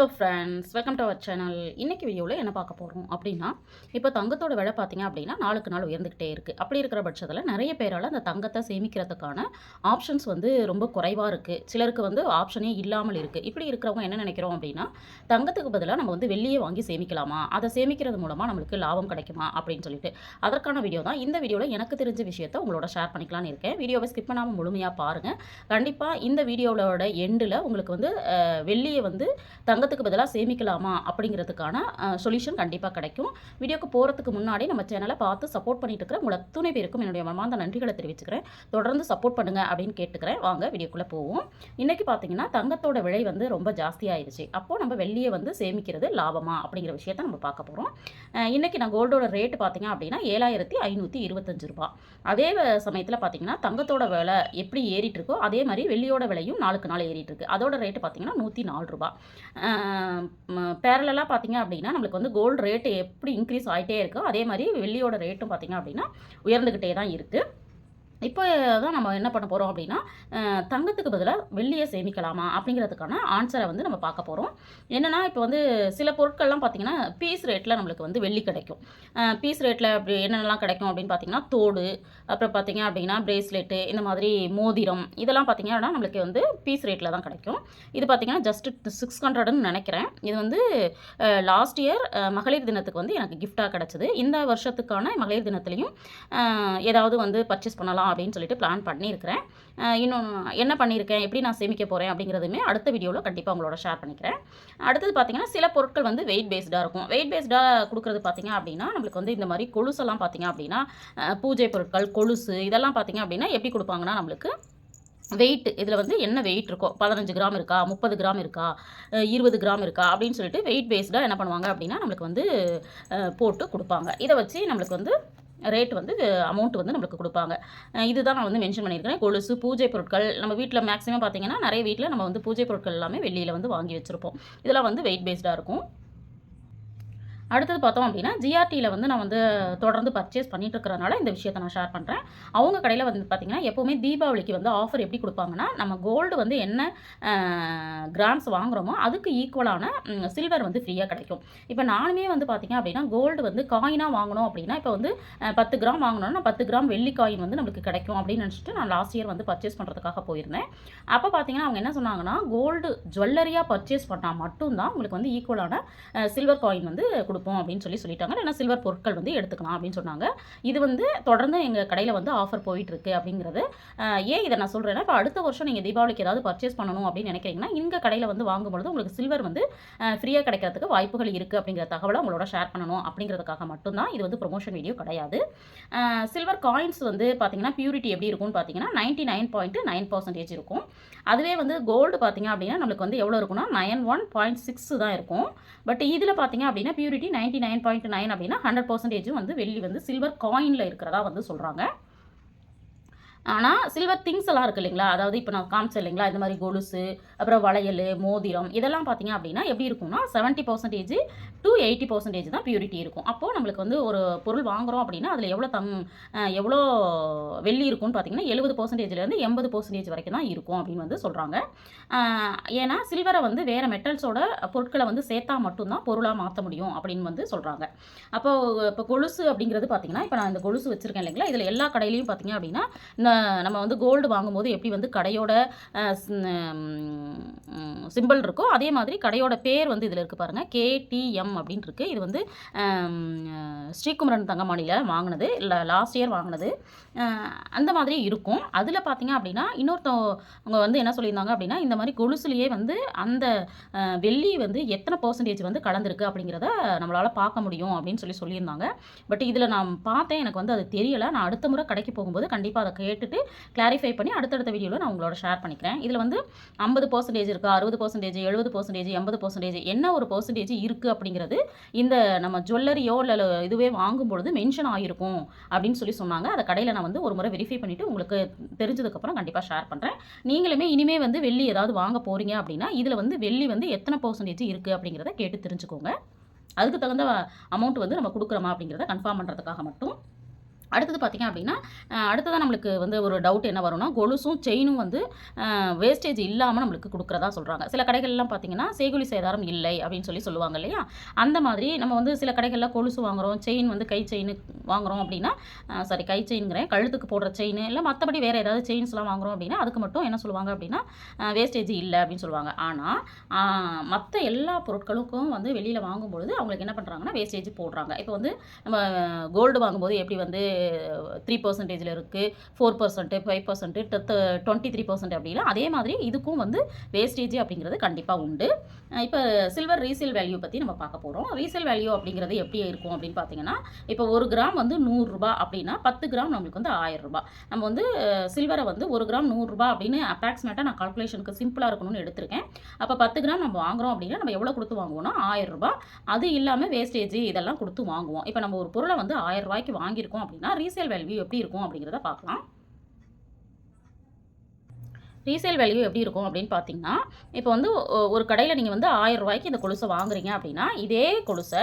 Hello friends welcome to our channel இன்றைக்கி வீடியோவில் என்ன பார்க்க போகிறோம் அப்படின்னா இப்போ தங்கத்தோட விலை பார்த்தீங்க அப்படின்னா நாளுக்கு நாள் உயர்ந்துக்கிட்டே இருக்குது அப்படி இருக்கிற பட்சத்தில் நிறைய பேரால் அந்த தங்கத்தை சேமிக்கிறதுக்கான ஆப்ஷன்ஸ் வந்து ரொம்ப குறைவாக இருக்குது சிலருக்கு வந்து ஆப்ஷனே இல்லாமல் இருக்குது இப்படி இருக்கிறவங்க என்ன நினைக்கிறோம் அப்படின்னா தங்கத்துக்கு பதிலாக நம்ம வந்து வெளியே வாங்கி சேமிக்கலாமா? அதை சேமிக்கிறது மூலமாக நம்மளுக்கு லாபம் கிடைக்குமா? அப்படின்னு சொல்லிட்டு அதற்கான வீடியோ தான். இந்த வீடியோவில் எனக்கு தெரிஞ்ச விஷயத்தை உங்களோட ஷேர் பண்ணிக்கலாம்னு இருக்கேன். வீடியோவை ஸ்கிப் பண்ணாமல் முழுமையாக பாருங்கள் கண்டிப்பாக இந்த வீடியோவோட எண்டில் உங்களுக்கு வந்து வெள்ளியை வந்து தங்கத்துக்கு பதிலாக சேமிக்கலாமா அப்படிங்கிறதுக்கான சொல்யூஷன் கண்டிப்பாக கிடைக்கும். வீடியோக்கு போகிறதுக்கு முன்னாடி நம்ம சேனலை பார்த்து சப்போர்ட் பண்ணிட்டு இருக்கிற உங்களை அத்துணை பேருக்கும் என்னுடைய மனமார்ந்த நன்றிகளை தெரிவிச்சுக்கிறேன். தொடர்ந்து சப்போர்ட் பண்ணுங்க அப்படின்னு கேட்டுக்கிறேன். வாங்க வீடியோக்குள்ளே போவோம். இன்றைக்கி பார்த்தீங்கன்னா தங்கத்தோட விலை வந்து ரொம்ப ஜாஸ்தியாயிருச்சு அப்போது நம்ம வெள்ளியை வந்து சேமிக்கிறது லாபமா அப்படிங்கிற விஷயத்தை நம்ம பார்க்க போகிறோம் இன்றைக்கி நான் கோல்டோட ரேட் பார்த்தீங்க அப்படின்னா ஏழாயிரத்தி ஐநூற்றி இருபத்தஞ்சு ரூபா. அதே சமயத்தில் பார்த்தீங்கன்னா தங்கத்தோட விலை எப்படி ஏறிட்டு இருக்கோ அதே மாதிரி வெள்ளியோட விலையும் நாளுக்கு நாள் ஏறிட்டு இருக்கு. அதோட ரேட்டு பார்த்தீங்கன்னா நூற்றி நாலு ரூபா. பேரலாக பார்த்திங்க அப்படின்னா நம்மளுக்கு வந்து கோல்டு ரேட்டு எப்படி இன்க்ரீஸ் ஆகிட்டே இருக்கோ அதே மாதிரி வெள்ளியோட ரேட்டும் பார்த்தீங்க அப்படின்னா உயர்ந்துக்கிட்டே தான் இருக்குது இப்போ தான் நம்ம என்ன பண்ண போகிறோம் அப்படின்னா தங்கத்துக்கு பதிலாக வெள்ளியை சேமிக்கலாமா அப்படிங்கிறதுக்கான ஆன்சரை வந்து நம்ம பார்க்க போகிறோம் என்னென்னா இப்போ வந்து சில பொருட்கள்லாம் பார்த்திங்கன்னா பீஸ் ரேட்டில் நம்மளுக்கு வந்து வெள்ளி கிடைக்கும். பீஸ் ரேட்டில் அப்படி என்னென்னலாம் கிடைக்கும் அப்படின்னு பார்த்தீங்கன்னா தோடு அப்புறம் பார்த்தீங்க அப்படின்னா பிரேஸ்லெட்டு இந்த மாதிரி மோதிரம் இதெல்லாம் பார்த்தீங்கன்னா நம்மளுக்கு வந்து பீஸ் ரேட்டில் தான் கிடைக்கும். இது பார்த்தீங்கன்னா ஜஸ்ட்டு சிக்ஸ் ஹண்ட்ரட்னு நினைக்கிறேன். இது வந்து லாஸ்ட் இயர் மகளிர் தினத்துக்கு வந்து எனக்கு கிஃப்டாக கிடச்சிது. இந்த வருஷத்துக்கான மகளிர் தினத்துலையும் ஏதாவது வந்து பர்ச்சேஸ் பண்ணலாம் அப்படின்னு சொல்லிட்டு பிளான் பண்ணியிருக்கிறேன். இன்னும் என்ன பண்ணியிருக்கேன் எப்படி நான் சேமிக்க போகிறேன் அப்படிங்கிறதுமே அடுத்த வீடியோவில் கண்டிப்பாக உங்களோட ஷேர் பண்ணிக்கிறேன். அடுத்தது பார்த்தீங்கன்னா சில பொருட்கள் வந்து வெயிட் பேஸ்டாக இருக்கும். வெயிட் பேஸ்டாக கொடுக்குறது பார்த்தீங்க அப்படின்னா நம்மளுக்கு வந்து இந்த மாதிரி கொலுசெல்லாம் பார்த்திங்க அப்படின்னா பூஜை பொருட்கள் கொலுசு இதெல்லாம் பார்த்தீங்க அப்படின்னா எப்படி கொடுப்பாங்கன்னா நம்மளுக்கு வெயிட் இதில் வந்து என்ன வெயிட் இருக்கோ பதினஞ்சு கிராம் இருக்கா முப்பது கிராம் இருக்கா இருபது கிராம் இருக்கா அப்படின்னு சொல்லிட்டு வெயிட் பேஸ்டாக என்ன பண்ணுவாங்க அப்படின்னா நம்மளுக்கு வந்து போட்டு கொடுப்பாங்க. இதை வச்சு நம்மளுக்கு வந்து ரேட் வந்து அமௌண்ட் வந்து நம்மளுக்கு கொடுப்பாங்க. இதுதான் நான் வந்து மென்ஷன் பண்ணியிருக்கிறேன். கொலுசு பூஜை பொருட்கள் நம்ம வீட்டில் மேக்ஸிமம் பார்த்தீங்கன்னா நிறைய வீட்டில் நம்ம வந்து பூஜை பொருட்கள் எல்லாமே வெளியில் வந்து வாங்கி வச்சுருப்போம். இதெல்லாம் வந்து வெயிட் பேஸ்டாக இருக்கும். அடுத்தது பார்த்தோம் அப்படின்னா ஜிஆர்டியில் வந்து நான் வந்து தொடர்ந்து பர்ச்சேஸ் பண்ணிட்டு இருக்கிறனால இந்த விஷயத்தை நான் ஷேர் பண்ணுறேன் அவங்க கடையில் வந்து பார்த்தீங்கன்னா எப்போவுமே தீபாவளிக்கு வந்து ஆஃபர் எப்படி கொடுப்பாங்கன்னா நம்ம கோல்டு வந்து என்ன கிராம்ஸ் வாங்குறோமோ அதுக்கு ஈக்குவலான சில்வர் வந்து ஃப்ரீயாக கிடைக்கும். இப்போ நானுமே வந்து பார்த்தீங்க அப்படின்னா கோல்டு வந்து காயினாக வாங்கணும் அப்படின்னா இப்போ வந்து பத்து கிராம் வாங்கணும்னா பத்து கிராம் வெள்ளி காயின் வந்து நம்மளுக்கு கிடைக்கும் அப்படின்னு நினச்சிட்டு நான் லாஸ்ட் இயர் வந்து பர்ச்சேஸ் பண்ணுறதுக்காக போயிருந்தேன். அப்போ பார்த்தீங்கன்னா அவங்க என்ன சொன்னாங்கன்னா கோல்டு ஜுவல்லரியாக பர்ச்சேஸ் பண்ணால் மட்டும்தான் உங்களுக்கு வந்து ஈக்குவலான சில்வர் காயின் வந்து கொடுப்போம் அப்படின்னு சொல்லி சொல்லிட்டாங்க. ஏன்னா சில்வர் பொருட்கள் வந்து எடுத்துக்கலாம் அப்படின்னு சொன்னாங்க. இது வந்து தொடர்ந்து எங்கள் கடையில் வந்து ஆஃபர் போயிட்டுருக்கு அப்படிங்கிறது. ஏன் இதை நான் சொல்கிறேன்னா இப்போ அடுத்த வருஷம் நீங்கள் தீபாவளிக்கு ஏதாவது பர்ச்சேஸ் பண்ணணும் அப்படின்னு நினைக்கிறீங்கன்னா இங்கே கடையில் வந்து வாங்கும்பொழுது உங்களுக்கு சில்வர் வந்து ஃப்ரீயாக கிடைக்கிறதுக்கு வாய்ப்புகள் இருக்குது அப்படிங்கிற தகவலை உங்களோட ஷேர் பண்ணணும் அப்படிங்கிறதுக்காக மட்டும்தான் இது வந்து ப்ரொமோஷன் வீடியோ கிடையாது. சில்வர் காயின்ஸ் வந்து பார்த்தீங்கன்னா பியூரிட்டி எப்படி இருக்கும்னு பார்த்தீங்கன்னா ninety nine point nine percentage இருக்கும். அதுவே வந்து கோல்டு பார்த்தீங்க அப்படின்னா நம்மளுக்கு வந்து எவ்வளோ இருக்கும்னா நயன் ஒன் பாயிண்ட் சிக்ஸ் தான் இருக்கும். பட் இதில் பார்த்தீங்க அப்படின்னா purity ninety nine point nine அப்படின்னா ஹண்ட்ரட் பர்சன்டேஜும் வந்து வெள்ளி வந்து சில்வர் காயினில் இருக்கிறதா வந்து சொல்கிறாங்க ஆனால் சில்வர் திங்ஸ் எல்லாம் இருக்கு இல்லைங்களா? அதாவது இப்போ நான் காமிச்சேன் இல்லைங்களா? இந்த மாதிரி கொலுசு அப்புறம் வளையல் மோதிரம் இதெல்லாம் பார்த்தீங்க அப்படின்னா எப்படி இருக்கும்னா seventy percentage to eighty percentage தான் பியூரிட்டி இருக்கும். அப்போது நம்மளுக்கு வந்து ஒரு பொருள் வாங்குறோம் அப்படின்னா அதில் எவ்வளோ தங் எவ்வளோ வெள்ளி இருக்கும்னு பார்த்தீங்கன்னா எழுபது பர்சன்டேஜ்லேருந்து எண்பது பர்சன்டேஜ் வரைக்கும் தான் இருக்கும் அப்படின்னு வந்து சொல்கிறாங்க ஏன்னா சில்வரை வந்து வேறு மெட்டல்ஸோட பொருட்களை வந்து சேர்த்தா மட்டும்தான் பொருளாக மாற்ற முடியும் அப்படின்னு வந்து சொல்கிறாங்க அப்போது இப்போ கொலுசு அப்படிங்கிறது பார்த்தீங்கன்னா இப்போ நான் இந்த கொலுசு வச்சுருக்கேன் இல்லைங்களா? இதில் எல்லா கடையிலையும் பார்த்தீங்க அப்படின்னா இந்த நம்ம வந்து கோல்டு வாங்கும்போது எப்படி வந்து கடையோட சிம்பிள் இருக்கோ அதே மாதிரி கடையோட பேர் வந்து இதில் இருக்குது பாருங்கள் கேடிஎம் அப்படின்னு இருக்குது இது வந்து ஸ்ரீகுமரன் தங்கமணியில் வாங்கினது. இல்லை லாஸ்ட் இயர் வாங்கினது. அந்த மாதிரி இருக்கும். அதில் பார்த்தீங்க அப்படின்னா இன்னொருத்தவங்க வந்து என்ன சொல்லியிருந்தாங்க அப்படின்னா இந்த மாதிரி கொலுசுலேயே வந்து அந்த வெள்ளி வந்து எத்தனை பர்சன்டேஜ் வந்து கலந்துருக்கு அப்படிங்கிறத நம்மளால் பார்க்க முடியும் அப்படின்னு சொல்லி சொல்லியிருந்தாங்க. பட் இதில் நான் பார்த்தேன். எனக்கு வந்து அது தெரியலை. நான் அடுத்த முறை கடைக்கு போகும்போது கண்டிப்பாக அதை கேட்டுட்டு கிளாரிஃபை பண்ணி அடுத்தடுத்த வீடியோவில் நான் உங்களோட ஷேர் பண்ணிக்கிறேன். இதில் வந்து ஐம்பது பர்சன்டேஜ் இருக்கா அறுபது பர்சன்டேஜ் எழுபது பர்சன்டேஜ் எண்பது பர்சன்டேஜ் என்ன ஒரு பர்சன்டேஜ் இருக்குது அப்படிங்கிறது இந்த நம்ம ஜுவல்லரியோ இல்லை இதுவே வாங்கும்பொழுது மென்ஷன் ஆகிருக்கும் அப்படின்னு சொல்லி சொன்னாங்க. அதை கடையில் நான் வந்து ஒரு முறை வெரிஃபை பண்ணிவிட்டு உங்களுக்கு தெரிஞ்சதுக்கப்புறம் கண்டிப்பாக ஷேர் பண்ணுறேன் நீங்களுமே இனிமே வந்து வெள்ளி ஏதாவது வாங்க போகிறீங்க அப்படின்னா இதில் வந்து வெள்ளி வந்து எத்தனை பர்சன்டேஜ் இருக்குது அப்படிங்கிறத கேட்டு தெரிஞ்சுக்கோங்க. அதுக்கு தகுந்த அமௌண்ட் வந்து நம்ம கொடுக்குறோமா அப்படிங்கிறத கன்ஃபார்ம் பண்ணுறதுக்காக மட்டும். அடுத்தது பார்த்திங்க அப்படின்னா அடுத்ததாக நம்மளுக்கு வந்து ஒரு டவுட் என்ன வரும்னா கொலுசும் செயினும் வந்து வேஸ்டேஜ் இல்லாமல் நம்மளுக்கு கொடுக்குறதா சொல்கிறாங்க சில கடைகள்லாம் பார்த்திங்கன்னா சேகுலி சேதாரம் இல்லை அப்படின்னு சொல்லி சொல்லுவாங்க இல்லையா? அந்த மாதிரி நம்ம வந்து சில கடைகளில் கொலுசு வாங்குகிறோம் செயின் வந்து கை செயின் வாங்குகிறோம் அப்படின்னா சாரி கை செயின்கிறேன் கழுத்துக்கு போடுற செயின் இல்லை மற்றபடி வேறு ஏதாவது செயின்ஸ்லாம் வாங்குகிறோம் அப்படின்னா அதுக்கு மட்டும் என்ன சொல்லுவாங்க அப்படின்னா வேஸ்டேஜ் இல்லை அப்படின்னு சொல்லுவாங்க. ஆனால் மற்ற எல்லா பொருட்களுக்கும் வந்து வெளியில் வாங்கும்பொழுது அவங்களுக்கு என்ன பண்ணுறாங்கன்னா வேஸ்டேஜ் போடுறாங்க. இப்போ வந்து நம்ம கோல்டு வாங்கும்போது எப்படி வந்து த்ரீ பர்சன்டேஜில் இருக்குது four percent five percent twenty three percent அப்படின்னா அதே மாதிரி இதுக்கும் வந்து வேஸ்டேஜ் அப்படிங்கிறது கண்டிப்பாக உண்டு. இப்போ சில்வர் ரீசேல் வேல்யூ பற்றி நம்ம பார்க்க போகிறோம் ரீசேல் வேல்யூ அப்படிங்கிறது எப்படி இருக்கும் அப்படின்னு பார்த்தீங்கன்னா இப்போ ஒரு கிராம் வந்து நூறுரூபா அப்படின்னா பத்து கிராம் நம்மளுக்கு வந்து ஆயிரம் நம்ம வந்து சில்வரை வந்து ஒரு கிராம் நூறுரூபா அப்படின்னு அப்ராக்சிமேட்டாக நான் கால்குலேஷனுக்கு சிம்பிளாக இருக்கணும்னு எடுத்திருக்கேன். அப்போ பத்து கிராம் நம்ம வாங்குறோம் அப்படின்னா நம்ம எவ்வளோ கொடுத்து வாங்குவோம்னா ஆயிரரூபா அது இல்லாமல் வேஸ்டேஜ் இதெல்லாம் கொடுத்து வாங்குவோம். இப்போ நம்ம ஒரு பொருளை வந்து ஆயிரம் ரூபாய்க்கு வாங்கியிருக்கோம் அப்படின்னா ரீசேல் வேல்யூ எப்படி இருக்கும் அப்படிங்கிறத பார்க்கலாம். ரீசேல் வேல்யூ எப்படி இருக்கும் அப்படின்னு பார்த்தீங்கன்னா இப்போ வந்து ஒரு கடையில் நீங்கள் வந்து ஆயிரம் ரூபாய்க்கு இந்த கொலுசை வாங்குறீங்க அப்படின்னா இதே கொலுசை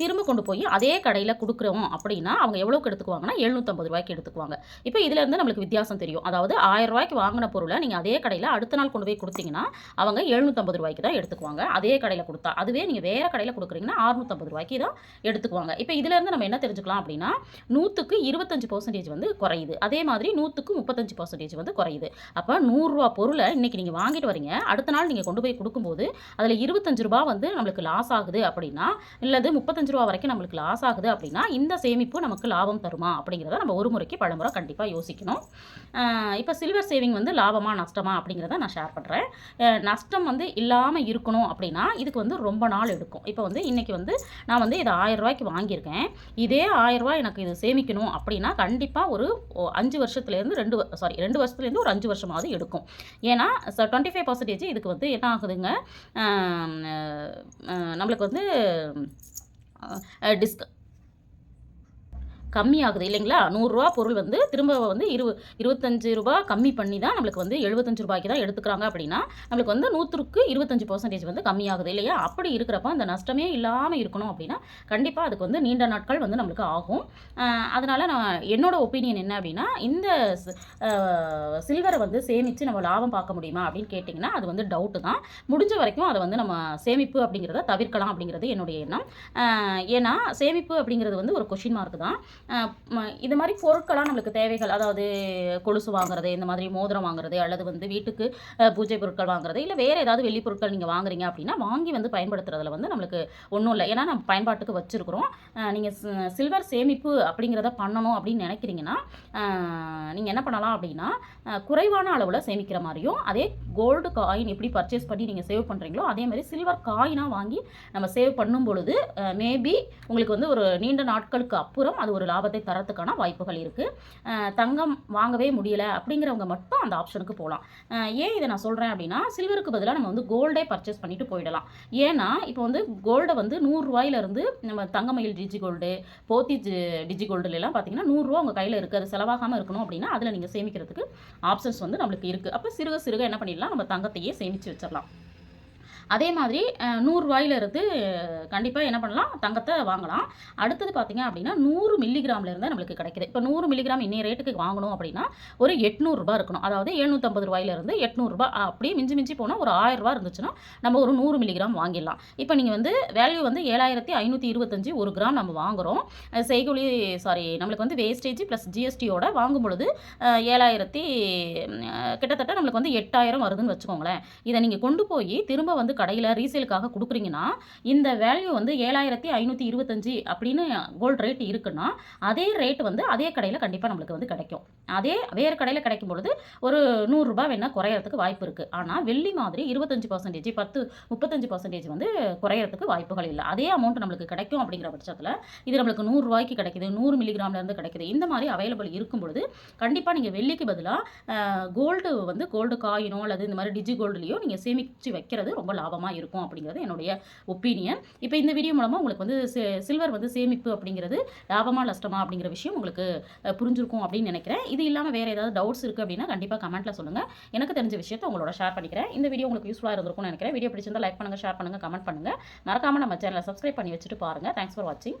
திரும்ப கொண்டு போய் அதே கடையில் கொடுக்குறோம் அப்படின்னா அவங்க எவ்வளோக்கு எடுத்துக்குவாங்கன்னா எழுநூற்றம்பது ரூபாய்க்கு எடுத்துக்குவாங்க. இப்போ இதுலேருந்து நம்மளுக்கு வித்தியாசம் தெரியும். அதாவது ஆயிரம் ரூபாய்க்கு வாங்கின பொருளை நீங்கள் அதே கடையில் அடுத்த நாள் கொண்டு போய் கொடுத்தீங்கன்னா அவங்க எழுநூற்றம்பது ரூபாய்க்கு தான் எடுத்துக்குவாங்க. அதே கடையில் கொடுத்தா அதுவே நீங்கள் வேறு கடையில் கொடுக்குறீங்கன்னா அறுநூற்றம்பது ரூபாய்க்கு தான் எடுத்துக்குவாங்க. இப்போ இதுலேருந்து நம்ம என்ன தெரிஞ்சுக்கலாம் அப்படின்னா நூற்றுக்கு இருபத்தஞ்சு பர்சன்டேஜ் வந்து குறையுது. அதே மாதிரி நூற்றுக்கு முப்பத்தஞ்சு பர்சன்டேஜ் வந்து குறையுது. அப்போ நூறு நூறுரூவா பொருளை இன்றைக்கி நீங்கள் வாங்கிட்டு வரீங்க. அடுத்த நாள் நீங்கள் கொண்டு போய் கொடுக்கும்போது அதில் இருபத்தஞ்சு ரூபா வந்து நம்மளுக்கு லாஸ் ஆகுது அப்படின்னா இல்லது முப்பத்தஞ்சு ரூபா வரைக்கும் நம்மளுக்கு லாஸ் ஆகுது அப்படின்னா இந்த சேமிப்பு நமக்கு லாபம் தருமா அப்படிங்கிறத நம்ம ஒரு முறைக்கு பலமுறை கண்டிப்பாக யோசிக்கணும். இப்போ சில்வர் சேவிங் வந்து லாபமாக நஷ்டமா அப்படிங்கிறத நான் ஷேர் பண்ணுறேன் நஷ்டம் வந்து இல்லாமல் இருக்கணும் அப்படின்னா இதுக்கு வந்து ரொம்ப நாள் எடுக்கும். இப்போ வந்து இன்றைக்கி வந்து நான் வந்து இதை ஆயிரம் ரூபாய்க்கு வாங்கியிருக்கேன். இதே ஆயிரம் எனக்கு இது சேமிக்கணும் அப்படின்னா கண்டிப்பாக ஒரு அஞ்சு வருஷத்துலேருந்து ரெண்டு சாரி ரெண்டு வருஷத்துலேருந்து ஒரு அஞ்சு வருஷமாவது எடுக்கும். இருக்கும். ஏன்னா டுவெண்ட்டி ஃபைவ் பர்சன்டேஜ் இதுக்கு வந்து என்ன ஆகுதுங்க? நம்மளுக்கு வந்து டிஸ்க கம்மியாகுது. இல்லைங்களா? நூறுரூவா பொருள் வந்து திரும்ப வந்து இரு இருபத்தஞ்சு ரூபா கம்மி பண்ணி தான் நம்மளுக்கு வந்து எழுபத்தஞ்சு ரூபாய்க்கு தான் எடுத்துக்கிறாங்க அப்படின்னா நம்மளுக்கு வந்து நூற்றுக்கு இருபத்தஞ்சு பர்சன்டேஜ் வந்து கம்மியாகுது. இல்லையா? அப்படி இருக்கிறப்ப அந்த நஷ்டமே இல்லாமல் இருக்கணும் அப்படின்னா கண்டிப்பாக அதுக்கு வந்து நீண்ட நாட்கள் வந்து நம்மளுக்கு ஆகும். அதனால் நான் என்னோட ஒப்பீனியன் என்ன அப்படின்னா இந்த சில்வரை வந்து சேமித்து நம்ம லாபம் பார்க்க முடியுமா அப்படின்னு கேட்டிங்கன்னா அது வந்து டவுட்டு தான். முடிஞ்ச வரைக்கும் அதை வந்து நம்ம சேமிப்பு அப்படிங்கிறத தவிர்க்கலாம் அப்படிங்கிறது என்னுடைய எண்ணம். ஏன்னா சேமிப்பு அப்படிங்கிறது வந்து ஒரு கொஷின் மார்க் தான். இது மாதிரி பொருட்களாக நம்மளுக்கு தேவைகள் அதாவது கொலுசு வாங்குறது இந்த மாதிரி மோதிரம் வாங்குறது அல்லது வந்து வீட்டுக்கு பூஜை பொருட்கள் வாங்குறது இல்லை வேறு ஏதாவது வெள்ளி பொருட்கள் நீங்கள் வாங்குறீங்க அப்படின்னா வாங்கி வந்து பயன்படுத்துறதுல வந்து நம்மளுக்கு ஒன்றும் இல்லை. ஏன்னா நம்ம பயன்பாட்டுக்கு வச்சுருக்குறோம். நீங்கள் சில்வர் சேமிப்பு அப்படிங்கிறத பண்ணணும் அப்படின்னு நினைக்கிறீங்கன்னா நீங்கள் என்ன பண்ணலாம் அப்படின்னா குறைவான அளவில் சேமிக்கிற மாதிரியும் அதே கோல்டு காயின் எப்படி பர்ச்சேஸ் பண்ணி நீங்கள் சேவ் பண்ணுறீங்களோ அதே மாதிரி சில்வர் காயினாக வாங்கி நம்ம சேவ் பண்ணும் பொழுது மேபி உங்களுக்கு வந்து ஒரு நீண்ட நாட்களுக்கு அப்புறம் அது ஒரு லாபத்தை தரத்துக்கான வாய்ப்புகள் இருக்குது தங்கம் வாங்கவே முடியலை அப்படிங்கிறவங்க மட்டும் அந்த ஆப்ஷனுக்கு போகலாம் ஏன் இதை நான் சொல்கிறேன் அப்படின்னா சில்வருக்கு பதிலாக நம்ம வந்து கோல்டே பர்ச்சேஸ் பண்ணிட்டு போயிடலாம். ஏன்னா இப்போ வந்து கோல்டை வந்து நூறுரூவாயிலிருந்து நம்ம Thangamayil digi gold Pothys digi கோல்டுலாம் பார்த்தீங்கன்னா நூறுரூவா உங்கள் கையில் இருக்குது அது செலவாகாமல் இருக்கணும் அப்படின்னா அதில் நீங்கள் சேமிக்கிறதுக்கு ஆப்ஷன்ஸ் வந்து நம்மளுக்கு இருக்குது அப்போ சிறுக சிறுக என்ன பண்ணிடலாம்? நம்ம தங்கத்தையே சேமித்து வச்சிடலாம். அதே மாதிரி நூறுரூவாயிலிருந்து கண்டிப்பாக என்ன பண்ணலாம்? தங்கத்தை வாங்கலாம். அடுத்தது பார்த்திங்க அப்படின்னா நூறு மில்லிகிராம்லேருந்து நம்மளுக்கு கிடைக்குது. இப்போ நூறு மில்லிகிராம் இன்னைய ரேட்டுக்கு வாங்கணும் அப்படின்னா ஒரு எட்நூறுரூபா இருக்கணும். அதாவது எழுநூற்றம்பது ரூபாயிலிருந்து எட்நூறுரூபா அப்படியே மிஞ்சி மிஞ்சி போனால் ஒரு ஆயிரரூபா இருந்துச்சுன்னா நம்ம ஒரு நூறு மில்லிகிராம் வாங்கிடலாம். இப்போ நீங்கள் வந்து வேல்யூ வந்து ஏழாயிரத்தி ஐநூற்றி இருபத்தஞ்சி ஒரு கிராம் நம்ம வாங்குகிறோம் செய்கூலி சாரி நம்மளுக்கு வந்து வேஸ்டேஜ் ப்ளஸ் ஜிஎஸ்டியோட வாங்கும் பொழுது ஏழாயிரத்தி கிட்டத்தட்ட நம்மளுக்கு வந்து எட்டாயிரம் வருதுன்னு வச்சுக்கோங்களேன். இதை நீங்கள் கொண்டு போய் திரும்ப வந்து கடையில் ரீசேலுக்காக கொடுக்குறீங்கன்னா இந்த வேல்யூ வந்து ஏழாயிரத்தி ஐநூற்றி இருபத்தஞ்சி அப்படின்னு கோல்டு ரேட் இருக்குன்னா அதே ரேட் வந்து அதே கடையில் கண்டிப்பாக நம்மளுக்கு வந்து கிடைக்கும். அதே வேறு கடையில் கிடைக்கும் பொழுது ஒரு நூறுரூபா வேணால் குறையறதுக்கு வாய்ப்பு இருக்குது ஆனால் வெள்ளி மாதிரி இருபத்தஞ்சி பர்சன்டேஜ் பத்து முப்பத்தஞ்சு பர்சன்டேஜ் வந்து குறையறதுக்கு வாய்ப்புகள் இல்லை. அதே அமௌண்ட் நம்மளுக்கு கிடைக்கும் அப்படிங்கிற பட்சத்தில் இது நம்மளுக்கு நூறுரூவாய்க்கு கிடைக்குது நூறு மில்லிகிராம்லேருந்து கிடைக்குது இந்த மாதிரி அவைலபிள் இருக்கும் பொழுது கண்டிப்பாக நீங்கள் வெள்ளிக்கு பதிலாக கோல்டு வந்து கோல்டு காயினோ அல்லது இந்த மாதிரி டிஜி கோல்டுலேயோ நீங்கள் சேமித்து வைக்கிறது ரொம்ப லாபம். லாபமாக இருக்கும் அப்படிங்கிறது என்னுடைய ஒப்பீனியன். இப்போ இந்த வீடியோ மூலமாக உங்களுக்கு வந்து சில்வர் வந்து சேமிப்பு அப்படிங்கிறது லாபமாக நஷ்டமா அப்படிங்கிற விஷயம் உங்களுக்கு புரிஞ்சிருக்கும் அப்படின்னு நினைக்கிறேன். இது இல்லாமல் வேறு ஏதாவது டவுட்ஸ் இருக்குது அப்படின்னா கண்டிப்பாக கமெண்ட்டில் சொல்லுங்கள் எனக்கு தெரிஞ்ச விஷயத்தை உங்களோட ஷேர் பண்ணிக்கிறேன். இந்த வீடியோ உங்களுக்கு யூஸ்ஃபுல்லாக இருந்திருக்கும்னு நினைக்கிறேன். வீடியோ பிடிச்சிருந்தால் லைக் பண்ணுங்கள் ஷேர் பண்ணுங்கள் கமெண்ட் பண்ணுங்கள் மறக்காமல் நம்ம சேனலை சப்ஸ்கிரைப் பண்ணி வச்சுட்டு பாருங்கள் தேங்க்ஸ் ஃபார் வாட்சிங்